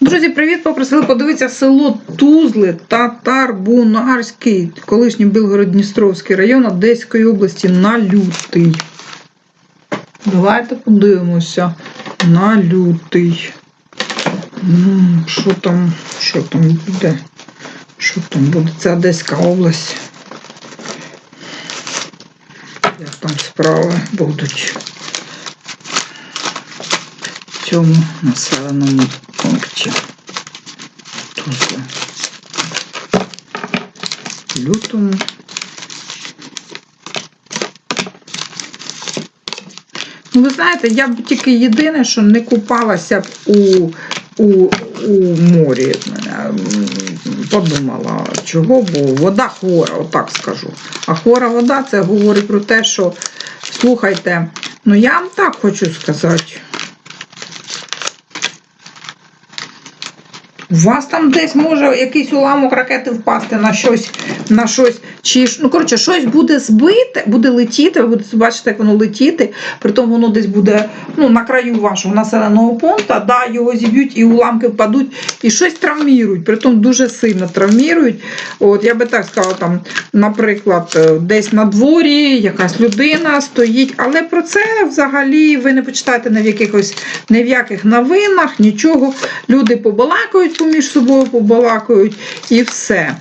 Друзі, привіт! Попросили подивитися село Тузли, Татарбунарський, колишній Білгород-Дністровський район Одеської області на лютий. Давайте подивимося на лютий. Що там, що там буде? Що там буде? Це Одеська область. Як там справи будуть в цьому населеному пункті. Тузла. Лютому. Ну, ви знаєте, я б тільки єдине, що не купалася б у, у, у морі. Подумала, чого, бо вода хвора, отак скажу. А хвора вода це говорить про те, що слухайте, ну я вам так хочу сказати. У вас там десь може якийсь уламок ракети впасти на щось, на щось, чи ну коротше, щось буде збите, буде летіти, ви будете бачити, як воно летіти, притом воно десь буде ну, на краю вашого населеного пункту, да, його зіб'ють і уламки впадуть, і щось травмірують, притом дуже сильно травмірують. От я би так сказала, там, наприклад, е, десь на дворі якась людина стоїть, але про це взагалі ви не почитаєте ні в якихось ні в яких новинах, нічого. Люди побалакають поміж собою, побалакають і все.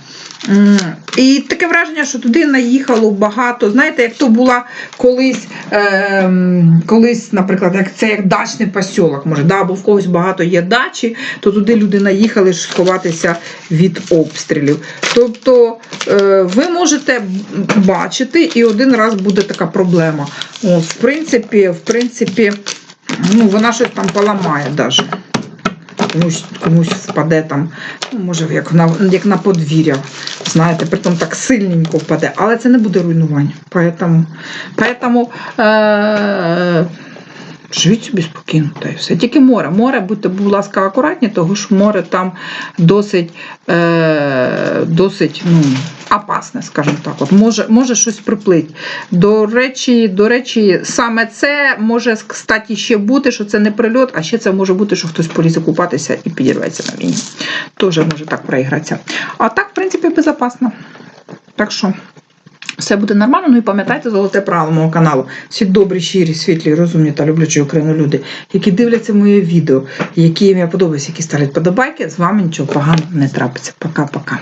І таке враження, що туди наїхало багато. Знаєте, як то була колись, ем, колись, наприклад, як це як дачний посілок, може, да, або в когось багато є дачі, то туди люди наїхали сховатися від обстрілів. Тобто е, ви можете бачити, і один раз буде така проблема. От, в принципі, в принципі, ну, вона щось там поламає навіть комусь, комусь впаде там, ну, може, як на, як на подвір'я. Знаєте, притом так сильненько впаде, але це не буде руйнування. Поэтому, поэтому е- живіть собі спокійно та й все. Тільки море. Море, будьте, будь ласка, акуратні, тому що море там досить, е- досить ну, опасне, скажімо так. От може, може щось приплить. До речі, до речі, саме це може кстати, ще бути, що це не прильот, а ще це може бути, що хтось полізе купатися і підірветься на війні. Теж може так проігратися. А так, в принципі, безпечно. Так що. Все буде нормально. Ну і пам'ятайте золоте правило мого каналу. Всі добрі, щирі, світлі, розумні та люблячі Україну люди, які дивляться моє відео, які їм я подобаюся, які ставлять подобайки, з вами нічого поганого не трапиться. Пока-пока.